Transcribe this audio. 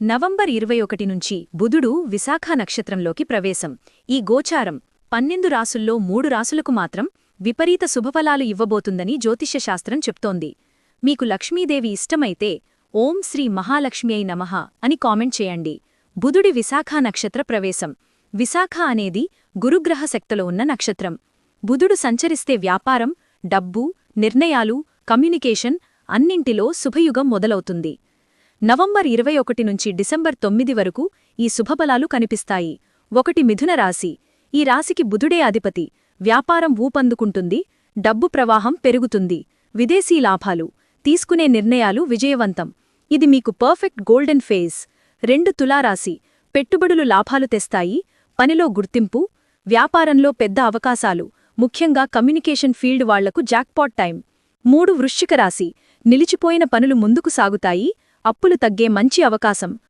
November ఇరవై ఒకటి నుంచి బుధుడు విశాఖ నక్షత్రంలోకి ప్రవేశం. ఈ గోచారం పన్నెండు రాసుల్లో మూడు రాసులకు మాత్రం విపరీత శుభఫలాలు ఇవ్వబోతుందని జ్యోతిష్యశాస్త్రం చెప్తోంది. మీకు లక్ష్మీదేవి ఇష్టమైతే ఓం శ్రీ మహాలక్ష్మి అయి నమః అని కామెంట్ చేయండి. బుధుడి విశాఖ నక్షత్ర ప్రవేశం. విశాఖ అనేది గురుగ్రహ శక్తిలో ఉన్న నక్షత్రం. బుధుడు సంచరిస్తే వ్యాపారం డబ్బు నిర్ణయాలు కమ్యూనికేషన్ అన్నింటిలో శుభయుగం మొదలవుతుంది. నవంబర్ ఇరవై ఒకటి నుంచి డిసెంబర్ తొమ్మిది వరకు ఈ శుభబలాలు కనిపిస్తాయి. ఒకటి మిథున రాశి. ఈ రాశికి బుధుడే అధిపతి. వ్యాపారం ఊపందుకుంటుంది. డబ్బు ప్రవాహం పెరుగుతుంది. విదేశీ లాభాలు. తీసుకునే నిర్ణయాలు విజయవంతం. ఇది మీకు పర్ఫెక్ట్ గోల్డెన్ ఫేజ్. రెండు తులారాశి. పెట్టుబడులు లాభాలు తెస్తాయి. పనిలో గుర్తింపు. వ్యాపారంలో పెద్ద అవకాశాలు. ముఖ్యంగా కమ్యూనికేషన్ ఫీల్డ్ వాళ్ళకు జాక్పాట్ టైం. మూడు వృశ్చిక రాశి. నిలిచిపోయిన పనులు ముందుకు సాగుతాయి. అప్పులు తగ్గే మంచి అవకాశం.